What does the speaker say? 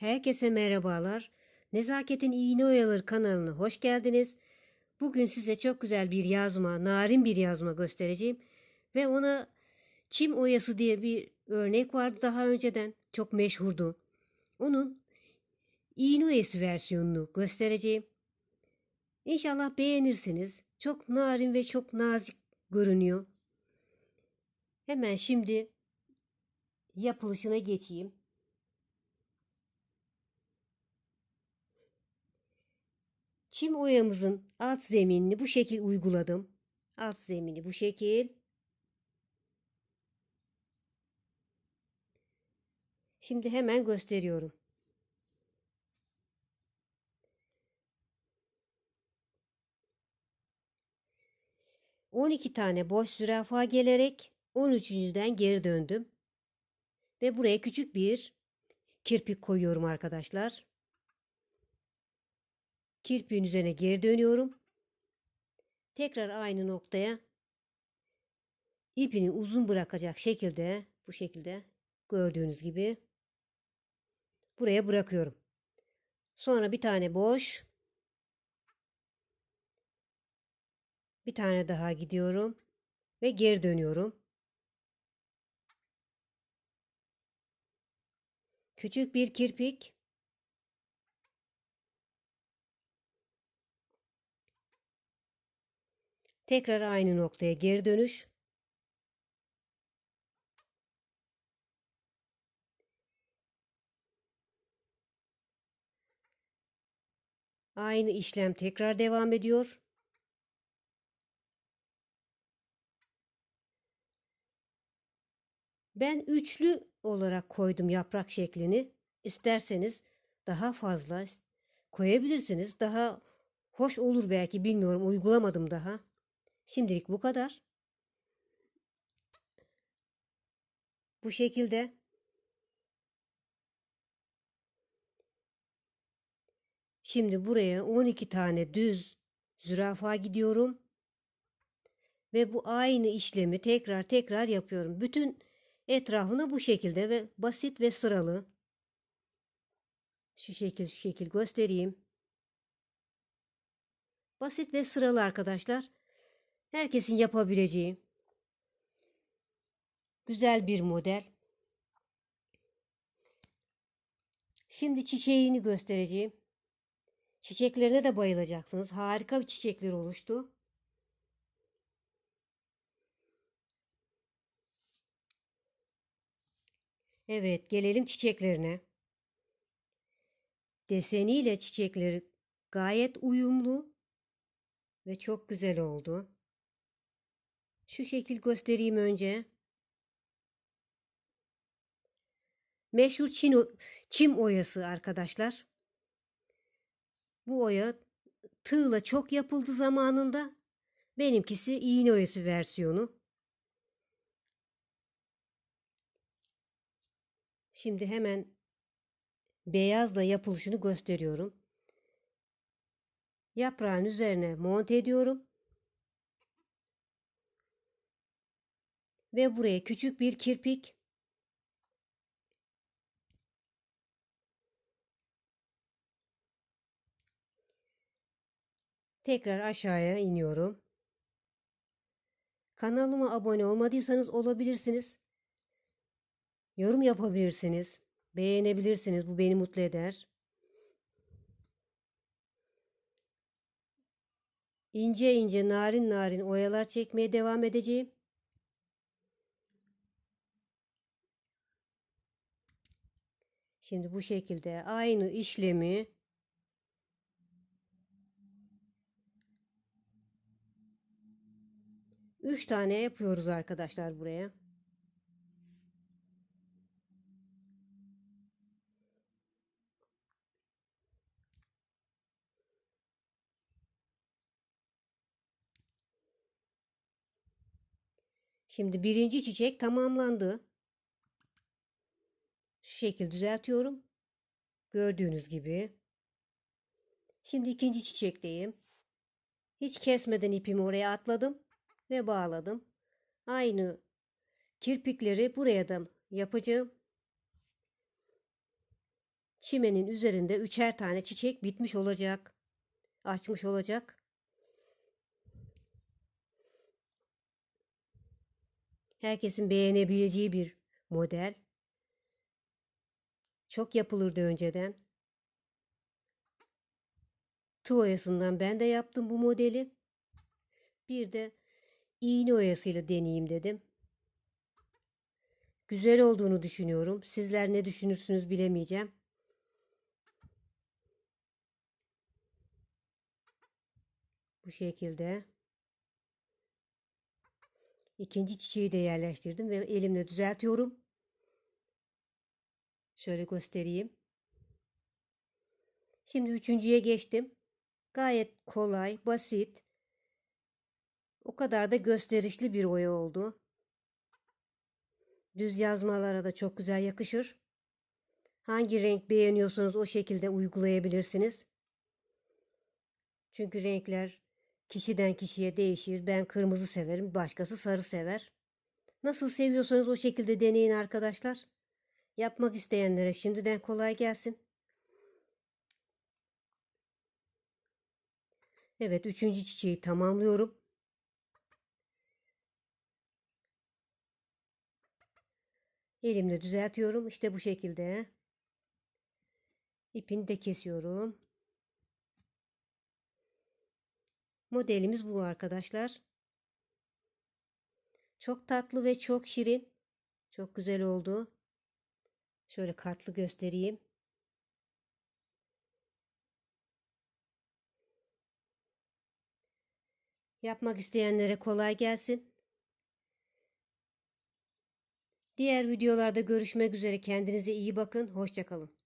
Herkese merhabalar. Nezaketin İğne Oyaları kanalına hoş geldiniz. Bugün size çok güzel bir yazma, narin bir yazma göstereceğim. Ve ona çim oyası diye bir örnek vardı daha önceden. Çok meşhurdu. Onun iğne oyası versiyonunu göstereceğim. İnşallah beğenirsiniz. Çok narin ve çok nazik görünüyor. Hemen şimdi yapılışına geçeyim. Çim oyamızın alt zeminini bu şekil uyguladım. Alt zemini bu şekil. Şimdi hemen gösteriyorum. On iki tane boş zürafa gelerek 13.den geri döndüm. Ve buraya küçük bir kirpik koyuyorum arkadaşlar. Kirpiğin üzerine geri dönüyorum. Tekrar aynı noktaya ipini uzun bırakacak şekilde bu şekilde gördüğünüz gibi buraya bırakıyorum. Sonra bir tane boş bir tane daha gidiyorum ve geri dönüyorum. Küçük bir kirpik Tekrar aynı noktaya geri dönüş. Aynı işlem tekrar devam ediyor. Ben üçlü olarak koydum yaprak şeklini. İsterseniz daha fazla koyabilirsiniz. Daha hoş olur belki bilmiyorum. Uygulamadım daha. Şimdilik bu kadar. Bu şekilde Şimdi buraya 12 tane düz zürafa gidiyorum. Ve bu aynı işlemi tekrar tekrar yapıyorum. Bütün etrafını bu şekilde ve basit ve sıralı. Şu şekil şu şekil göstereyim. Basit ve sıralı arkadaşlar. Herkesin yapabileceği güzel bir model. Şimdi çiçeğini göstereceğim. Çiçeklerine de bayılacaksınız. Harika bir çiçekler oluştu. Evet, gelelim çiçeklerine. Deseniyle çiçekleri gayet uyumlu ve çok güzel oldu. Şu şekil göstereyim önce. Meşhur çin, çim oyası arkadaşlar. Bu oya tığla çok yapıldı zamanında. Benimkisi iğne oyası versiyonu. Şimdi hemen beyazla yapılışını gösteriyorum. Yaprağın üzerine monte ediyorum. Ve buraya küçük bir kirpik Tekrar aşağıya iniyorum. Kanalıma abone olmadıysanız olabilirsiniz. Yorum yapabilirsiniz. Beğenebilirsiniz. Bu beni mutlu eder. İnce ince narin narin oyalar çekmeye devam edeceğim. Şimdi bu şekilde aynı işlemi üç tane yapıyoruz arkadaşlar buraya. Şimdi birinci çiçek tamamlandı. Şekil düzeltiyorum. Gördüğünüz gibi. Şimdi ikinci çiçekteyim. Hiç kesmeden ipimi oraya atladım ve bağladım. Aynı kirpikleri buraya da yapacağım. çimenin üzerinde üçer tane çiçek bitmiş olacak. Açmış olacak. Herkesin beğenebileceği bir model. Çok yapılırdı önceden. Tığ oyasından ben de yaptım bu modeli. Bir de iğne oyasıyla deneyeyim dedim. Güzel olduğunu düşünüyorum. Sizler ne düşünürsünüz bilemeyeceğim. Bu şekilde. İkinci çiçeği de yerleştirdim ve elimle düzeltiyorum. Şöyle göstereyim. Şimdi üçüncüye geçtim. Gayet kolay, basit. O kadar da gösterişli bir oya oldu. Düz yazmalara da çok güzel yakışır. Hangi renk beğeniyorsanız o şekilde uygulayabilirsiniz. Çünkü renkler kişiden kişiye değişir. Ben kırmızı severim, başkası sarı sever. Nasıl seviyorsanız o şekilde deneyin arkadaşlar. Yapmak isteyenlere şimdiden kolay gelsin. Evet, üçüncü çiçeği tamamlıyorum. Elimle düzeltiyorum. İşte bu şekilde. İpini de kesiyorum. Modelimiz bu arkadaşlar. Çok tatlı ve çok şirin. Çok güzel oldu. Şöyle kartlı göstereyim. Yapmak isteyenlere kolay gelsin. Diğer videolarda görüşmek üzere. Kendinize iyi bakın. Hoşçakalın.